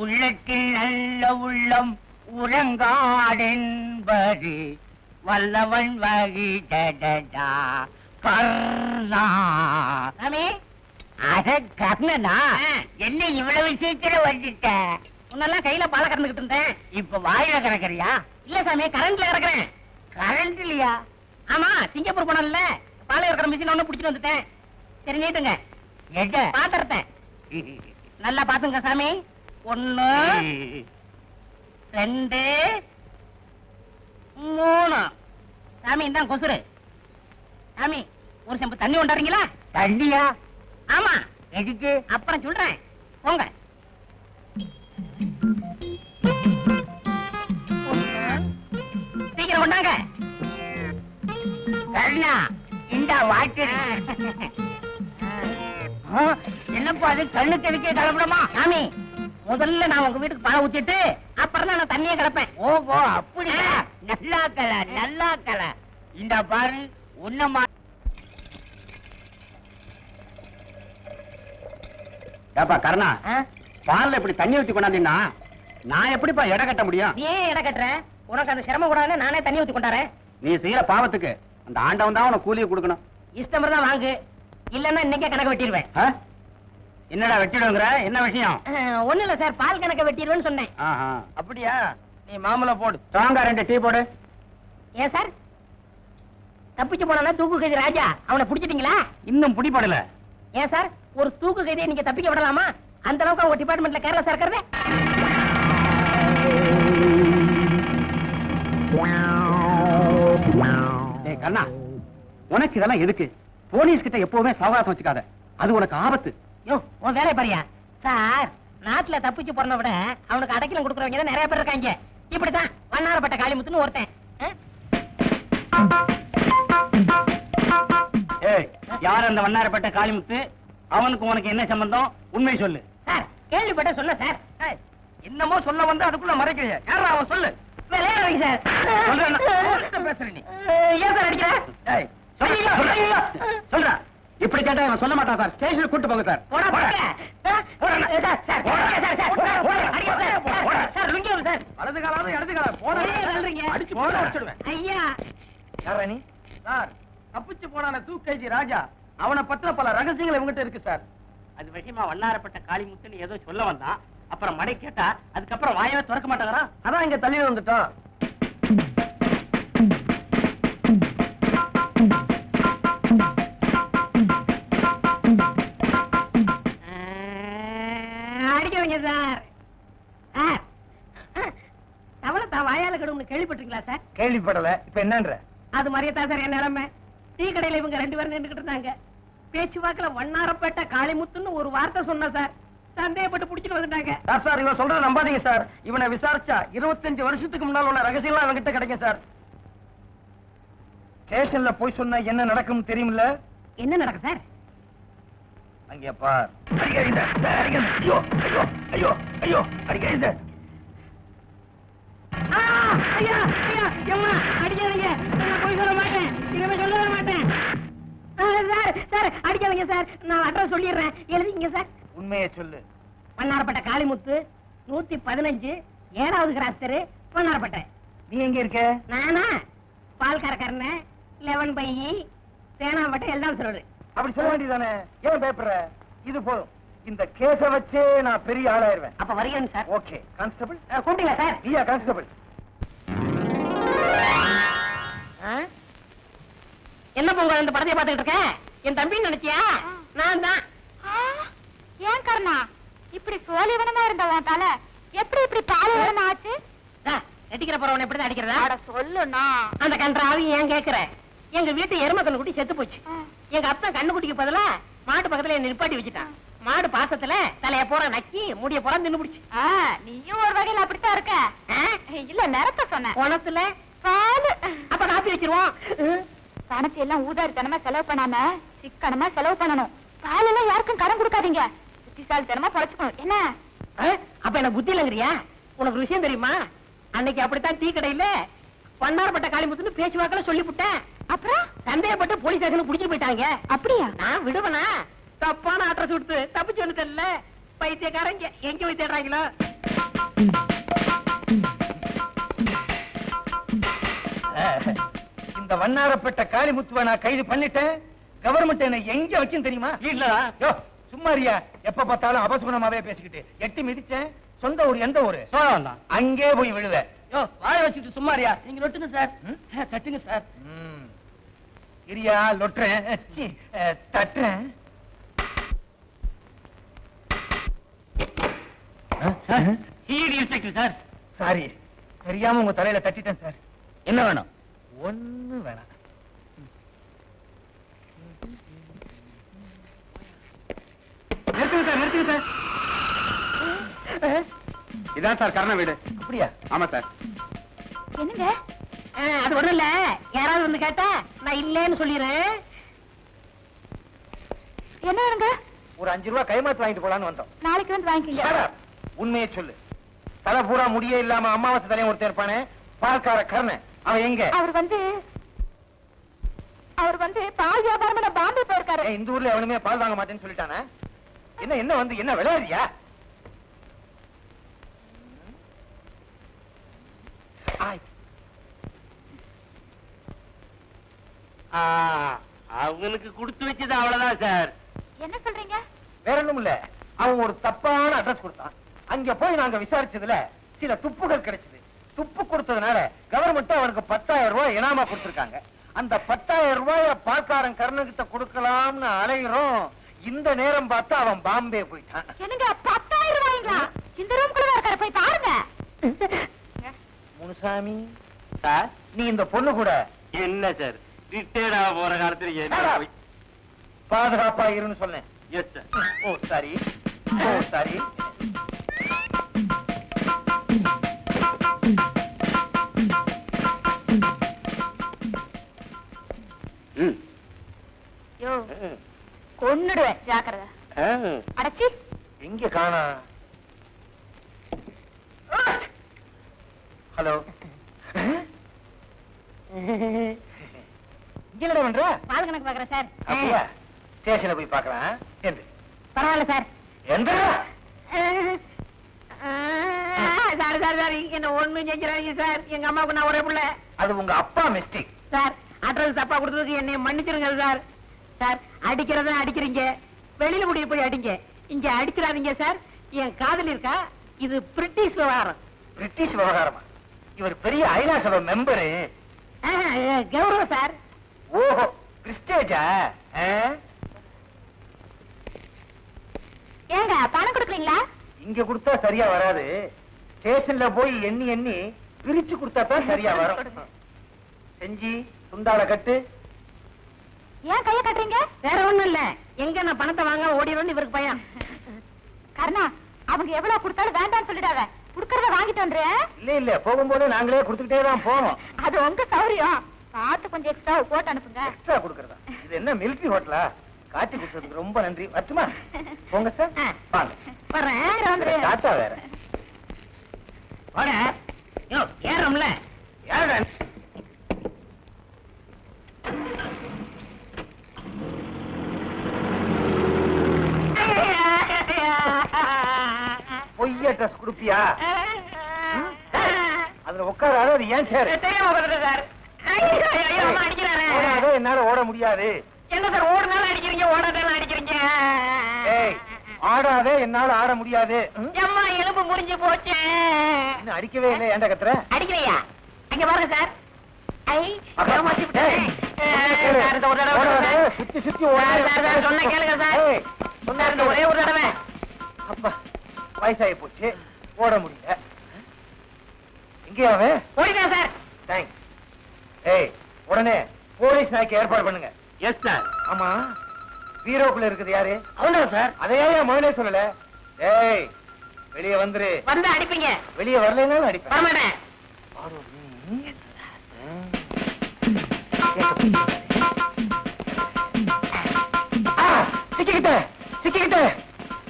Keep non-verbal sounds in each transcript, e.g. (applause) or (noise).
உள்ளத்தில் நல்ல உள்ளம் உறங்காடென்பது வல்லவன் வகிடடா கர்ணா. சாமி. அட கர்ணனா என்ன இவ்வளவு சீக்கிரம் வந்துட்ட? முன்னெல்லாம் கையில பாலை கறந்துகிட்டு இருந்தேன். இப்ப வாயில கறக்கறியா? இல்ல சாமி கரண்ட்ல கறக்குறேன். கரண்ட் இல்லையா ஆமா சிங்கப்பூர் போனோம்ல பாலை கறக்கிற மிஷின் ஒண்ணு புடிச்சிட்டு வந்துட்டேன். சரி நீட்டுங்க. எட பாத்திரத்தை. (laughs) நல்லா பாத்துங்க சாமி. ஒண்ணு ரெண்டு மூணு. சாமி இந்தாங்க கொசுரு சாமி ஒரு செம்பு தண்ணி கொண்டாடுறீங்களா தண்ணியா? ஆமா. எதுக்கு? அப்புறம் சொல்றேன். போங்க. சீக்கிரம் கொண்டாங்க. கர்ணா இந்த வாட்டர் என்னப்பா அது? கண்ணு தெளிக்க கலப்படமா சாமி முதல்ல நான் உங்க வீட்டுக்கு பாலை ஊத்திட்டு அப்புறம் நான் தண்ணியே கிடப்பேன். ஓஹோ அப்படியா? நல்லா கல நல்லா கல இந்த பாரு உன்னமா ஏப்பா கருணா. பால்ல இப்படி தண்ணி ஊத்தி கொண்டாந்தீங்கன்னா நான் எப்படிப்பா எடை கட்ட முடியும்? நீ ஏன் எடை கட்டுற? உனக்கு அந்த சிரமம் கூடாதுன்னு நானே தண்ணி ஊத்தி கொண்டாரேன் நீ செய்யற பாவத்துக்கு அந்த ஆண்டவன் தான் உனக்கு கூலியை கொடுக்கணும். இஷ்டம் தான் வாங்கு. இல்லன்னா இன்னைக்கே கணக்கு வெட்டிடுவேன்? என்னடா வெட்டிடுங்கிற? என்ன விஷயம்? ஒண்ணு இல்ல சார் பால் கணக்க வெட்டிடுவேன்னு சொன்னேன். ஆஹா. அப்படியா? நீ மாமலை போடு. ஸ்ட்ராங்கா ரெண்டு டீ போடு. ஏன் சார்? தப்பிச்சு போனா தூக்கு கைதி ராஜா? அவனை பிடிச்சிட்டீங்களா? இன்னும் பிடிபடல. ஏன் சார் ஒரு தூக்கு கைதியை நீங்க தப்பிக்க விடலாமா? அந்த அளவுக்கு அவங்க டிபார்ட்மெண்ட்ல கேரளா இருக்கிறது? டேய் கண்ணா உனக்கு இதெல்லாம் எதுக்கு? போலீஸ் கிட்ட எப்பவுமே சவகாசம் வச்சுக்காத. அது உனக்கு ஆபத்து. யோ உன் வேலை பாரியா. சார் நாட்டுல தப்பிச்சு போறத விட அவனுக்கு அடைக்கலம் கொடுக்குறவங்க நிறைய பேர் இருக்காங்க. இப்படித்தான் வண்ணாரப்பட்ட காளிமுத்துன்னு ஒருத்தன். யார் அந்த வண்ணாரப்பட்ட காளிமுத்து? அவனுக்கு உனக்கு என்ன சம்பந்தம்? உண்மை சொல்லு. சார் கேள்விப்பட்ட சொன்ன சார். என்னமோ சொல்ல வந்து அதுக்குள்ள மறைக்கிறீங்க யாரா அவன் சொல்லு. விளையாடுறீங்க சார். சொல்றேன் நான். என்ன பேசுற நீ? ஏன் சார் அடிக்கிற? சொல்றா, இப்படி கேட்டா இவன் சொல்ல மாட்டான் சார். ஸ்டேஷனுக்கு கூட்டு போங்க சார். வலது காலாவது இடது காலம் ஐயா. யாரா நீ? சார் தப்பிச்சு போனான தூக்கைஜி ராஜா. அவனை பத்தின பல ரகசியங்கள் இவங்கிட்ட இருக்கு சார். அது விஷயமா வண்ணாரப்பட்ட காளிமுத்துன்னு ஏதோ சொல்ல வந்தான். அப்புறம் மடை கேட்டா அதுக்கப்புறம் வாயவே திறக்க மாட்டாங்கறா அதான் இங்க தள்ளி வந்துட்டோம். கேள்விப்படல. இப்ப என்னன்ற? அது மாதிரியே தான் சார் என் நிலைமை. டீ கடையில இவங்க ரெண்டு பேரும் நின்றுகிட்டு இருந்தாங்க. பேச்சுவாக்குல வண்ணாரப்பேட்டை காளிமுத்துன்னு ஒரு வார்த்தை சொன்ன சார். சந்தேகப்பட்டு புடிச்சிட்டு வந்துட்டாங்க. சார் சார் இவன் சொல்றத நம்பாதீங்க சார். இவனை விசாரிச்சா இருபத்தஞ்சு வருஷத்துக்கு முன்னால் உள்ள ரகசியம்லாம் இவங்கிட்ட கிடைக்கும் சார். ஸ்டேஷன்ல போய் சொன்னா என்ன நடக்கும் தெரியுமில்ல? என்ன நடக்கும் சார்? அங்கே பார். ஐயோ ஐயோ ஐயோ ஐயோ அடிக்காதீங்க. அடிக்காதீங்க. சார். நான் address சொல்லிடுறேன். எழுதிக்கங்க சார். உண்மையை சொல்லு. வண்ணாரப்பேட்டை காளிமுத்து நூத்தி பதினஞ்சு ஏழாவது கிராஸ் தெரு வண்ணாரப்பேட்டை நீ எங்க இருக்க? நானா பால் கறக்கறன லெவன் பை தேனாம்பட்டை எல்லாம் சொல்றது அப்படி சொல்ல வேண்டியதானே ஏன் பயப்படுற இது போதும். இந்த கேஸ வச்சே நான் பெரிய ஆளாயிருவேன். அப்ப வருகிறேன் சார். ஓகே. கான்ஸ்டபிள்? அஹ், கூப்பிட்டீங்களா சார். நீயா கான்ஸ்டபிள்? என்ன பொங்கல் இந்த படத்தை பார்த்துக்கிட்டு இருக்க என் தம்பி நினைச்சியா? நான் தான். ஏன் கருணா? இப்படி சோழிவனமா இருந்த உன் தலை எப்படி இப்படி பாலைவனம் ஆச்சு? நடிக்கிற போறவன் எப்படி அடிக்கிறதா? அட சொல்லுண்ணா. அந்த கன்றாவி ஏன் கேக்குற? எங்க வீட்டு எரும கண்ணு குட்டி செத்து போச்சு. எங்க அப்பன் கண்ணு குட்டிக்கு பதிலா மாட்டு பக்கத்துல என்ன நிப்பாட்டி வச்சுட்டான். மாடு பாசத்துல தலைய போற நக்கி முடிய போற தின்னு பிடிச்சு. நீயும் ஒரு வகையில அப்படித்தான் இருக்க. இல்ல நிறத்த சொன்ன குணத்துல பாலு. அப்ப காப்பி வச்சிருவோம். பணத்தை எல்லாம் ஊதாரித்தனமா செலவு பண்ணாம சிக்கனமா செலவு பண்ணணும். பாலெல்லாம் யாருக்கும் கடன் கொடுக்காதீங்க. புத்திசாலித்தனமா பொழைச்சுக்கணும். என்ன? அப்ப எனக்கு புத்தி இல்லைங்கிறியா? உனக்கு விஷயம் தெரியுமா? அன்னைக்கு அப்படித்தான் டீ கடையில பன்னார்பட்ட காளிமுத்துன்னு பேச்சுவாக்கில சொல்லிவிட்டேன் அப்புறம்? சந்தேகப்பட்டு போலீஸ் ஸ்டேஷனுக்கு புடிச்சிட்டு போயிட்டாங்க. அப்படியா? நான் விடுவனா? தப்பான அட்ரஸ் கொடுத்து தப்பிச்சு வந்துட்டல பைத்தியக்காரங்க. எங்க போய் தேடுறாங்களோ? இந்த வண்ணாரப்பட்ட காளிமுத்துவ நான் கைது பண்ணிட்டேன். கவர்மெண்ட் என்ன எங்க வைக்கும் தெரியுமா? வீட்டுலடா யோ சும்மாரியா எப்ப பார்த்தாலும் அபசுகுணமாவே பேசிக்கிட்டு. எட்டி மிதிச்சேன். சொந்த ஊர் எந்த ஊர்? சோழம் தான் அங்கே போய் விழுவேன் யோ வாய வச்சுட்டு சும்மாரியா நீங்க லொட்டுங்க சார். தட்டுங்க சார். இரியா லொட்டுறேன். தட்டுறேன். CID inspector sir. சாரி தெரியாம உங்க தலையில தட்டிட்டேன் சார். என்ன வேணும்? ஒண்ணு வேணாம். இதான் சார் கர்ண வீடு. அப்படியா? ஆமா சார். என்னங்க? அது ஒண்ணும் இல்ல. யாராவது வந்து கேட்டா நான் இல்லேன்னு சொல்லிடுறேன். என்ன வேணுங்க? ஒரு அஞ்சு ரூபாய் கைமாத்து வாங்கிட்டு போலான்னு வந்தோம். நாளைக்கு வந்து வாங்கிக்கங்க. உண்மையை சொல்லு. தலை பூரா முடியே இல்லாம அமாவாசை தலையும் ஒருத்தன் இருப்பானே? பால்கார கர்ணன். அவன் எங்க? அவர் வந்து அவர் வந்து பால் வியாபாரம் பாம்பே போயிருக்காரு. இந்த ஊர்ல எவனுமே பால் வாங்க மாட்டேன்னு சொல்லிட்டானே? என்ன என்ன வந்து என்ன விளையாடுறியா. அவனுக்கு கொடுத்து வச்சது அவ்வளவுதான் சார். என்ன சொல்றீங்க? வேற ஒண்ணும் இல்ல. அவன் ஒரு தப்பான அட்ரஸ் கொடுத்தான். அங்க போய் நாங்க விசாரிச்சதுல சில துப்புகள் கிடைச்சது. துப்பு கொடுத்ததுனால கவர்மெண்ட் அவனுக்கு பத்தாயிரம் ரூபாய் இனாமா கொடுத்திருக்காங்க. அந்த பத்தாயிரம் ரூபாய பால்காரன் கர்ணகிட்ட கொடுக்கலாம்னு அலைகிறோம் இந்த நேரம் பார்த்து அவன் பாம்பே போயிட்டான். என்னங்க பத்தாயிரம் ரூபாய்ங்களா? இந்த ரூம்குள்ள இருக்காரு போய் பாருங்க. முனுசாமி சார் நீ இந்த பொண்ணு கூட. என்ன சார் ரிட்டையர்ட் ஆக போற காலத்துல என்ன. பாதுகாப்பா இருன்னு சொன்னேன். Yes sir oh sorry. ஓ சாரி. யோ கொன்னுடுவேன் ஜாக்கிரதை. அடைச்சி. எங்க காணா? ஹலோ. இங்க என்னடா பண்ற? பால் கணக்கு பாக்குறேன் சார். அப்படியா? ஸ்டேஷன்ல போய் பார்க்கலாம் என்று பரவாயில்ல சார். எந்த சாரி சாரி சாரி என்ன ஒண்ணும் செஞ்சிடாதீங்க சார். எங்க அம்மாவுக்கு நான் ஒரே புள்ள. அது உங்க அப்பா மிஸ்டேக். சார். அட்ரஸ் தப்பா கொடுத்ததுக்கு என்னை மன்னிச்சிருங்க சார். சார் அடிக்கிறதா அடிக்கிறீங்க. வெளியில முடிய போய் அடிங்க. இங்க அடிச்சிடாதீங்க சார். என் காதல் இருக்கா? இது பிரிட்டிஷ் விவகாரம். பிரிட்டிஷ் விவகாரமா? இவர் பெரிய ஐநா சபை மெம்பரு. கௌரவம் சார். ஓஹோ கிறிஸ்டேஜா? ஏங்க பணம் கொடுக்குறீங்களா இங்க கொடுத்தா சரியா வராது. ஸ்டேஷன்ல போய் எண்ணி எண்ணி பிரிச்சு கொடுத்தா தான் சரியா வரும். செஞ்சி துண்டால கட்டு. ஏன் கைய கட்டுறீங்க? வேற ஒண்ணும் இல்ல. எங்க நான் பணத்தை வாங்க ஓடிடும்னு இவருக்கு பயம். கருணா அவங்க எவ்வளவு கொடுத்தாலும் வேண்டாம்னு சொல்லிடாத. குடுக்கறத வாங்கிட்டு வந்துரு. இல்ல இல்ல போகும்போது நாங்களே கொடுத்துக்கிட்டே தான் போவோம். அது உங்க சௌரியம். பார்த்து கொஞ்சம் எக்ஸ்ட்ரா போட்டு அனுப்புங்க. எக்ஸ்ட்ரா கொடுக்கறதா? இது என்ன மிலிட்டரி ஹோட்டலா காட்டி கொடுத்ததுக்கு ரொம்ப நன்றி. வச்சுமா போங்க சார். வாங்க. வந்துரு. டாட்டா வேற. வாடா ஏறோம்ல யாருடா பொய் அட்ரஸ் கொடுப்பியா அதுல உட்காராது அது ஏன் சேரு? என்னால ஓட முடியாது. என்ன சார் ஓடுனாலும் அடிக்கிறீங்க ஓடாதாலும் அடிக்கிறீங்க? ஆடாதே என்னால ஆட முடியாது? அம்மா எலும்பு முறிஞ்சு போச்சு. இன்னும் அடிக்கவே இல்லை ஏன்டா கத்துற? அடிக்கிறையா அங்க பாருங்க சார். சுத்தி சுத்தி கேளுங்க இந்த ஒரே ஒரு தடவை. அப்பா. வயசாகி போச்சு ஓட முடியல எங்கேயா அவன் ஓடிதான் சார் தேங்க்ஸ் ஏய் உடனே போலீஸ் நாய்க்கு ஏற்பாடு பண்ணுங்க எஸ் சார் ஆமா பீரோக்குள்ள இருக்குது யாரு அவன்தான் சார் அதையே ஏன் முதலே சொல்லல ஏய் வெளியே வந்துரு வந்து அடிப்பீங்க வெளியே வரலைன்னாலும் அடிப்பேன் வரமாட்டேன் சிக்கிக்கிட்டேன் சிக்கிக்கிட்டேன்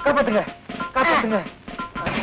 காப்பாத்துங்க காப்பாத்துங்க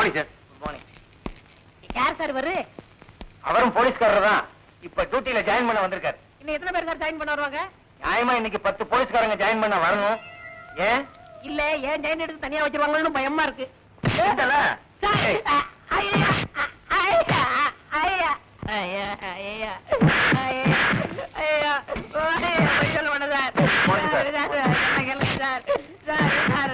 மார்னிங் சார் குட் மார்னிங் யார் சார் இவரு அவரும் போலீஸ்காரர் தான் இப்ப டியூட்டில ஜாயின் பண்ண வந்திருக்காரு இன்னும் எத்தனை பேர் சார் ஜாயின் பண்ண வருவாங்க நியாயமா இன்னைக்கு பத்து போலீஸ்காரங்க ஜாயின் பண்ண வரணும் ஏன் இல்ல ஏன் ஜாயின் எடுத்து தனியா வச்சிருவாங்கன்னு பயமா இருக்கு ஏண்டல? சார்,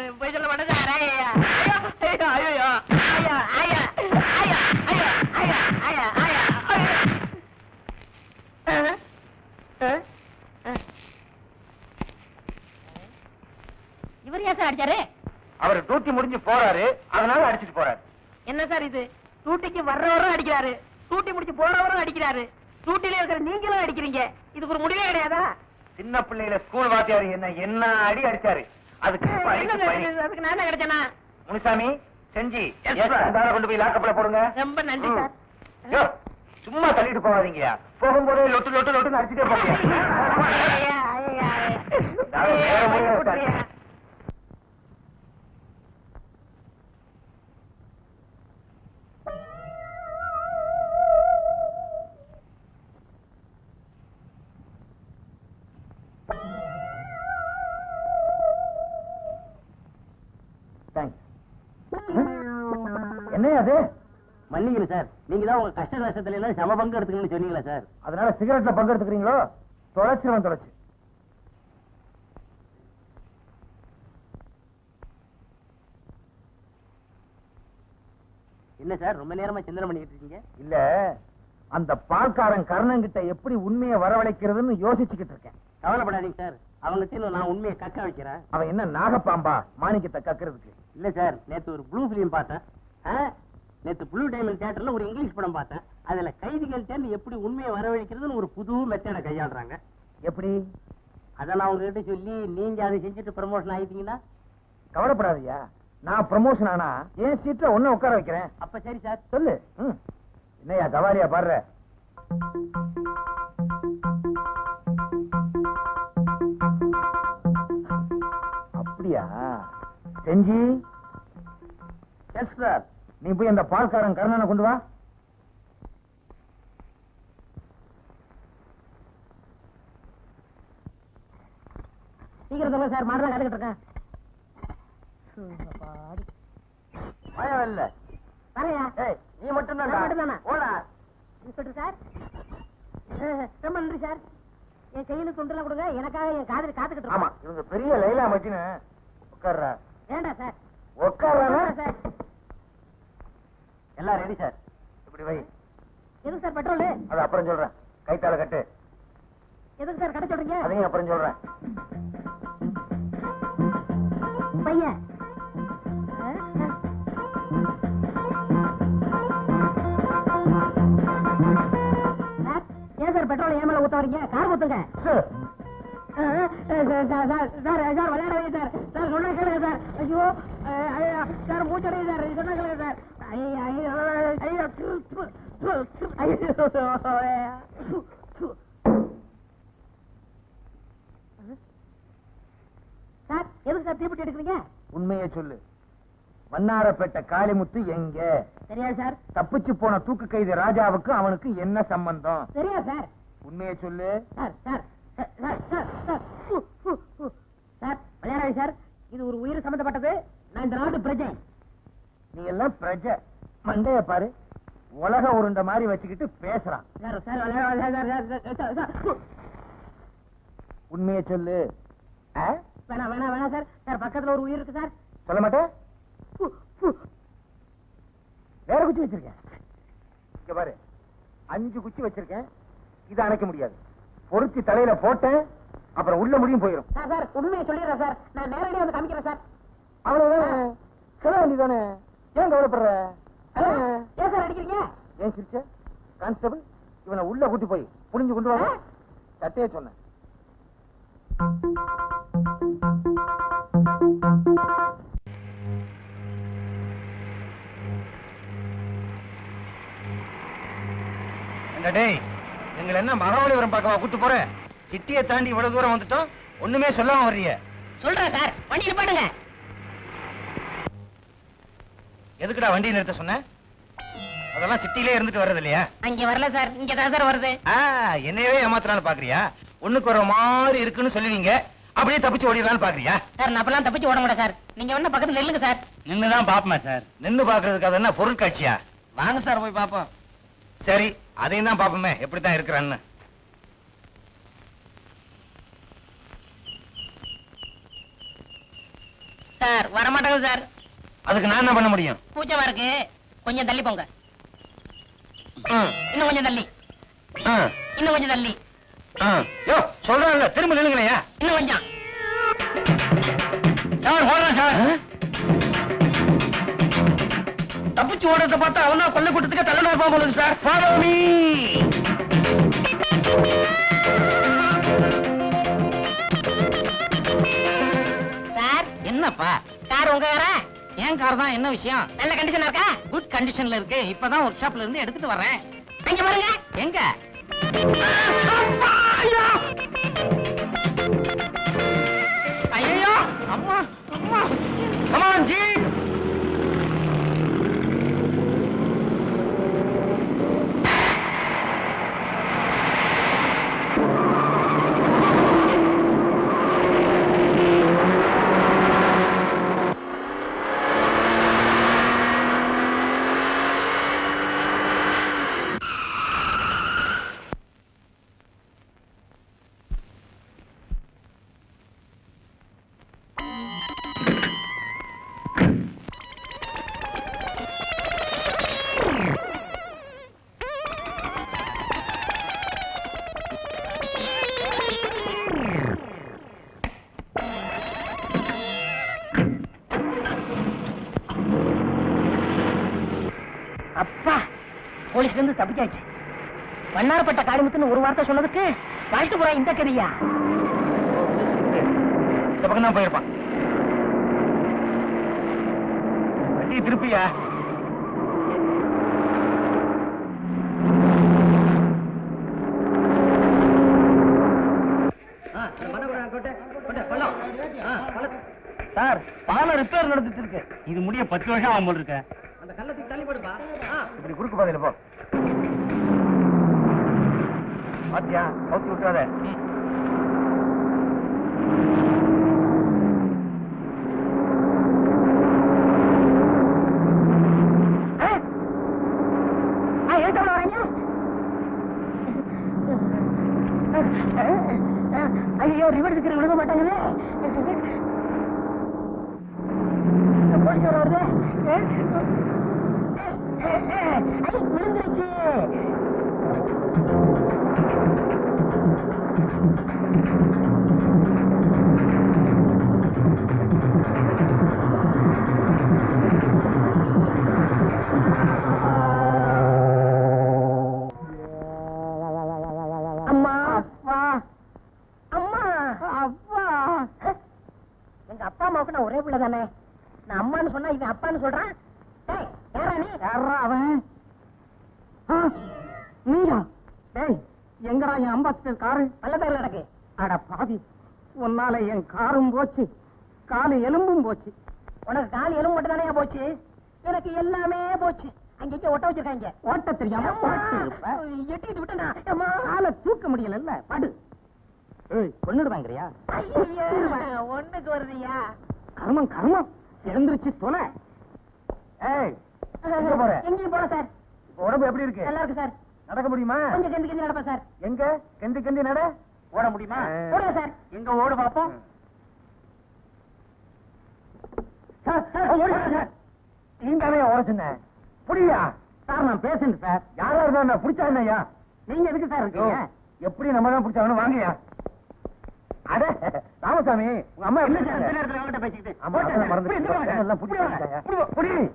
டியூட்டி முடிஞ்சு போறாரு அதனால அடிச்சிட்டு போறாரு. என்ன சார் இது? டூட்டிக்கு வர்றவரும் அடிக்கிறாரு. டூட்டி முடிச்சு போறவரும் அடிக்கிறாரு. டூட்டில இருக்கிற நீங்களும் அடிக்கிறீங்க. இதுக்கு ஒரு முடிவே கிடையாதா? சின்ன பிள்ளையில ஸ்கூல் வாத்தியார் என்ன என்ன அடி அடிச்சாரு? அதுக்கு? அதுக்கு நான் கிடைச்சேனா? முனுசாமி செஞ்சி கொண்டு போய் லாக்கப்ல போடுங்க. ரொம்ப நன்றி. சார் சும்மா தள்ளிட்டு போகாதீங்கயா போகும்போதே லொட்டு லொட்டு லொட்டுன்னு அடிச்சுட்டே போங்க. மன்னிக்கணும் சார். நீங்க தான் உங்க கஷ்ட நஷ்டத்துல எல்லாம் சம பங்கு எடுத்துக்கணும்னு சொன்னீங்களா சார்? அதனால சிகரெட்ல பங்கெடுத்துக்கிறீங்களோ தொலைச்சிருவன் தொலைச்சு. என்ன சார் ரொம்ப நேரமா சிந்தனை பண்ணிக்கிட்டு இருக்கீங்க? இல்ல அந்த பால்காரன் கர்ணங்கிட்ட எப்படி உண்மையை வரவழைக்கிறதுன்னு யோசிச்சுக்கிட்டு இருக்கேன். கவலைப்படாதீங்க சார். அவங்க தீர்வு நான் உண்மையை கக்க வைக்கிறேன். அவன் என்ன நாகப்பாம்பா? மாணிக்கத்தை கக்கிறதுக்கு. இல்ல சார் நேத்து ஒரு ப்ளூ பிலிம் பார்த்தேன். நேத்து ப்ளூ டைமண்ட் தியேட்டர்ல ஒரு இங்கிலீஷ் படம் பார்த்தேன். அதுல கைதிகள் சேர்ந்து எப்படி உண்மையை வரவழைக்கிறதுன்னு ஒரு புது மெத்தட கையாளுறாங்க. எப்படி? அதை நான் உங்ககிட்ட சொல்லி நீங்க அதை செஞ்சுட்டு ப்ரமோஷன் ஆயிட்டீங்கன்னா? கவலைப்படாதயா நான் ப்ரமோஷன் ஆனா என் சீட்ல ஒண்ணு உட்கார வைக்கிறேன். அப்ப சரி சார். சொல்லு. ம். என்னய்யா கவாலியா பாடுற? அப்படியா? செஞ்சி? எஸ் சார் நீ போய் அந்த பால்காரன் கருணனை கொண்டு வா. சீக்கிரம் சொல்லுங்க சார் மாடலாம் கத்துக்கிட்டு இருக்கேன். பயம் இல்ல வரையா? ஏய் நீ மட்டும்? ஓடா இன்ஸ்பெக்டர் சார்? ரொம்ப நன்றி சார். என் கையில துண்டெல்லாம் கொடுங்க. எனக்காக என் காதலி காத்துக்கிட்டு ஆமா இருக்கோம் இவங்க பெரிய லைலா மச்சின்னு உட்கார்றா. வேண்டாம் சார். உட்கார்றானா? வேண்டாம் சார். எல்லாம் ரெடி சார் இப்படி வை. எதுக்கு சார் பெட்ரோல் அது அப்புறம் சொல்றேன். கைத்தால கட்டு. எதுக்கு சார் கடை சொல்றீங்க? அதையும் அப்புறம் சொல்றேன். பையன். ஏன் சார் பெட்ரோல் ஏன் மேல ஊத்த வரீங்க கார் ஊத்துங்க. Sir sir, sir, sir, sir, sir, சொன்னா கேளுங்க சார். ஐயா, சார், மூச்சடையுது சார். சொன்னா கேளுங்க சார். சார், எதுக்கு சார் தீப்பெட்டி எடுக்கிறீங்க உண்மையை சொல்லு வண்ணாரப்பேட்டை காளிமுத்து எங்க சரியா சார் தப்பிச்சு போன தூக்கு கைது ராஜாவுக்கு அவனுக்கு என்ன சம்பந்தம் சரியா சார் உண்மையை சொல்லு சார் சார் சார், விளையாடாது சார் இது ஒரு உயிர் சம்பந்தப்பட்டது நான் இந்த நாடு பிரஜை நீ எல்லாம் பிரஜ. மண்டைய பாரு. உலக உருண்டை மாதிரி வச்சுக்கிட்டு பேசுறான். உண்மையை சொல்லு. ஆ? வேணாம் வேணாம் வேணாம் சார். சார் பக்கத்துல ஒரு உயிர் இருக்கு சார். சொல்ல மாட்டேன். வேற குச்சி வச்சிருக்கேன். இங்க பாரு. அஞ்சு குச்சி வச்சிருக்கேன். இதை அணைக்க முடியாது. பொருத்தி தலையில போட்டேன். அப்புறம் உள்ள முடியும் போயிடும் சார் உண்மையை சொல்லிடுறேன் சார். நான் நேரடியாக வந்து காமிக்கிறேன் சார். அவ்வளவுதானே? சொல்ல வேண்டியதானே ஏன் கவலைப்படுற? ஏன் சார் அடிக்கிறீங்க? ஏன் சிரிச்ச? கான்ஸ்டபிள் இவனை உள்ள கூட்டி போய் புடிஞ்சு கொண்டு வா சட்டையே சொன்னேன். டேய் எங்களை என்ன மகாபலிபுரம் பக்கமா கூட்டு போற? சிட்டியை தாண்டி இவ்வளவு தூரம் வந்துட்டோம் ஒண்ணுமே சொல்லாம வர்றீங்க. சொல்றேன் சார் வண்டி நிப்பாட்டுங்க எதுக்குடா வண்டி நிறுத்த சொன்ன? அதெல்லாம் சிட்டிலே இருந்துட்டு வர்றது இல்லையா? அங்க வரல சார். இங்க தான் சார் வருது. ஆ, என்னையவே ஏமாத்தலாம்னு பாக்குறியா? ஒண்ணுக்கு ஒரு மாதிரி இருக்குன்னு சொல்லுவீங்க. அப்படியே தப்பிச்சு ஓடிடலாம்னு பாக்குறியா? சார் நான் அப்பெல்லாம் தப்பிச்சு ஓட மாட்டேன் சார். நீங்க வேணா பக்கத்துல நில்லுங்க சார். நின்னுதான் பாப்போமே சார். நின்னு பாக்குறதுக்கு அது என்ன பொருட்காட்சியா? வாங்க சார் போய் பாப்போம். சரி அதையும் தான் பாப்போமே. எப்படித்தான் இருக்கிறான்னு. சார் வர மாட்டேங்க சார். அதுக்கு நான் என்ன பண்ண முடியும்? கூச்சமா இருக்கு கொஞ்சம் தள்ளி போங்க. இன்னும் கொஞ்சம் தள்ளி. இன்னும் கொஞ்சம் தள்ளி. யோ சொல்றேன்ல திரும்ப நில்லுங்களையா இன்னும் கொஞ்சம். சார் ஓடுறேன் சார். தப்பிச்சு ஓடுறத பார்த்தா அவனா கொல்ல கூட்டத்துக்கு தள்ளனா இருப்பான் போல சார். ஃபாலோ மீ சார் என்னப்பா? கார் உங்க காரா ஏன் கார் தான்? என்ன விஷயம்? நல்ல கண்டிஷனா இருக்கா? குட் கண்டிஷன்ல இருக்கு. இப்பதான் ஒர்க் ஷாப்ல இருந்து எடுத்துட்டு வரேன் அங்க பாருங்க. எங்க? போலீஸ்ல இருந்து தப்பிச்சாச்சு. வண்ணாரப்பட்ட காளிமுத்துன்னு ஒரு வார்த்தை சொன்னதுக்கு வாழ்த்து போறா இந்த கதையா? இந்த பக்கம் தான் போயிருப்பான். வண்டி திருப்பியா? சார் பாலம் ரிப்பேர் நடந்துட்டு இருக்கு. இது முடிய பத்து வருஷம் ஆகும் போல் இருக்க. இப்படி குறுக்கு பாதையில போ. பாத்தியா? கவுத்தி விட்டுறாத. அம்மாவுக்கு நான் ஒரே பிள்ளை தானே? நான் அம்மான்னு சொன்னா இவன் அப்பான்னு சொல்றான்? டேய் யாரா நீ? யாரா அவன்? ஆ, நீயா? டேய் எங்கடா என் அம்பாசிடர் காரு? நல்ல பேர் நடக்கு அட பாவி உன்னால என் காரும் போச்சு காலு எலும்பும் போச்சு. உனக்கு கால் எலும்பு மட்டும் தானே போச்சு? எனக்கு எல்லாமே போச்சு. அங்கேயே ஒட்ட வச்சிருக்காங்க. ஓட்ட தெரியாம. எட்டிட்டு விட்டனா? காலை தூக்க முடியலல்ல படு. ஐயையே, ஒண்ணுக்கு வருதுயா கர்மம் கர்மம். எழுந்திருச்சு தொலை. ஏய் எங்க போற? எங்கேயும் போல சார். உடம்பு எப்படி இருக்கு? நல்லா இருக்கு சார். நடக்க முடியுமா? கொஞ்சம் கெந்தி கெந்தி நடப்பேன் சார். எங்க? கெந்தி கெந்தி நட. ஓட முடியுமா? போடுங்க சார். எங்க ஓடு பாப்போம். சார் சார் ஓடுங்க சார். நீங்கவே ஓட சொன்னேன். புரியா சார் நான் பேசுறேன் சார். யாரா இருந்தா பிடிச்சா என்னய்யா? நீங்க எதுக்கு சார் இருக்கீங்க? எப்படி நம்ம தான் பிடிச்சாங்கன்னு வாங்கய்யா. அட ராமசாமி உங்க அம்மா இருக்காங்க? நேரத்துல அவங்கள்ட்ட பேசிக்கிட்டு. ஆமா, போட்டேன்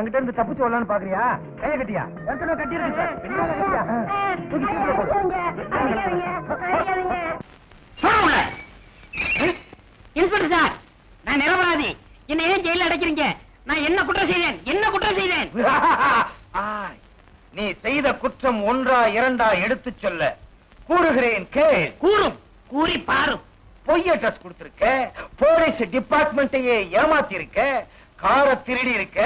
என்கிட்ட இருந்து தப்பிச்சு வரலான்னு பாக்குறியா? கைய கட்டியா? எத்தனை கட்டிடுறேன். இன்ஸ்பெக்டர் சார் நான் நிரபராதி. என்ன ஏன் ஜெயில அடைக்கிறீங்க. நான் என்ன குற்றம் செய்தேன்? என்ன குற்றம் செய்தேன்? நீ செய்த குற்றம் ஒன்றா இரண்டா எடுத்துச் சொல்ல. கூறுகிறேன் கேள். கூறும். கூறி பாரும். பொய் அட்ரஸ் கொடுத்திருக்க. போலீஸ் டிபார்ட்மெண்ட்டையே ஏமாத்தி இருக்க காரை திருடி இருக்க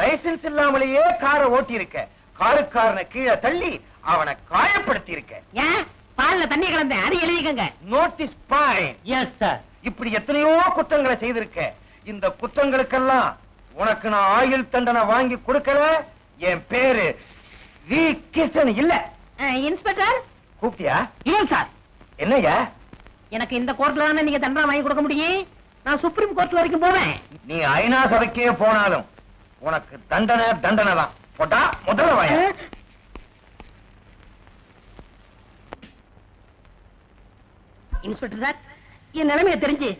லைசென்ஸ் இல்லாமலேயே காரை ஓட்டி இருக்க. காருக்காரனை கீழே தள்ளி அவனை காயப்படுத்தி இருக்க. ஏன்? பால்ல தண்ணி கலந்தேன் அது எழுதிக்கங்க. நோட்டீஸ் பாயிண்ட் எஸ் சார் இப்படி எத்தனையோ குற்றங்களை செய்திருக்க. இந்த குற்றங்களுக்கெல்லாம் உனக்கு நான் ஆயுள் தண்டனை வாங்கி கொடுக்கல என் பேரு வி. கிருஷ்ணன் இல்ல. இன்ஸ்பெக்டர்? கூப்பிட்டியா? இவன் சார். என்னய்யா? எனக்கு இந்த கோர்ட்ல தானே நீங்க தண்டனை வாங்கி கொடுக்க முடியும்? நான் சுப்ரீம் கோர்ட் வரைக்கும் போவேன். நீ ஐநா சபைக்கே போனாலும் உனக்கு தண்டனை தண்டனை தான். போட்டா முதல்ல வாய. இன்ஸ்பெக்டர் சார் என் நிலைமைய தெரிஞ்சு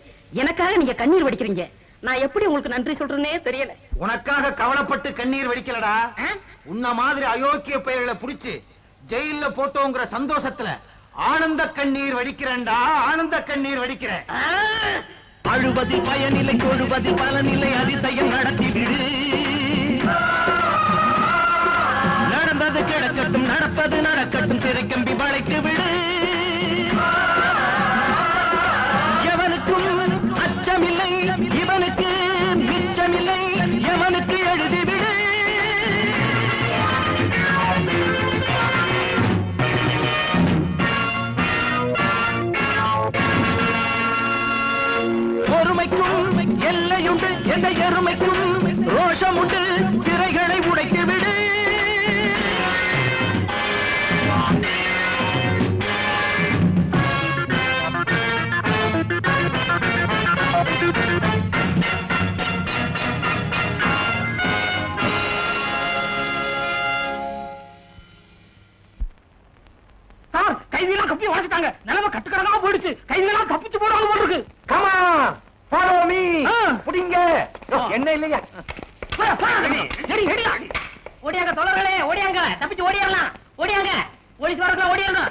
எனக்காக நீங்க கண்ணீர் வடிக்கிறீங்க. நான் எப்படி உங்களுக்கு நன்றி சொல்றேனே தெரியல. உனக்காக கவலைப்பட்டு கண்ணீர் வடிக்கலடா? உன்ன மாதிரி அயோக்கிய பெயர்களை புடிச்சு ஜெயில்ல போட்டோங்கிற சந்தோஷத்துல ஆனந்த கண்ணீர் வடிக்கிறேன்டா ஆனந்த கண்ணீர் வடிக்கிறேன். அழுவதில் பயனிலை கொழுவதில் பலநிலை அதிசயம் நடத்திவிடு. நடந்தது கிடக்கட்டும் நடப்பது நடக்கட்டும் சிறை எந்த எருமைக்கும் ரோஷம் உண்டு சிறைகளை உடைத்து விடு கைதியெல்லாம் கப்பி உடைச்சிட்டாங்க. நிலைமை கட்டுக்கடங்கா போயிடுச்சு. கைதியெல்லாம் தப்பிச்சு போடுவாங்க போட்டுருக்கு இருக்கு. ஃபாலோ மீ புடிங்க என்ன இல்லையா ஓடியாங்க தொடர்களே ஓடியாங்க தப்பிச்சு ஓடியாரலாம் ஓடியாங்க போலீஸ் வரதுல ஓடியாங்க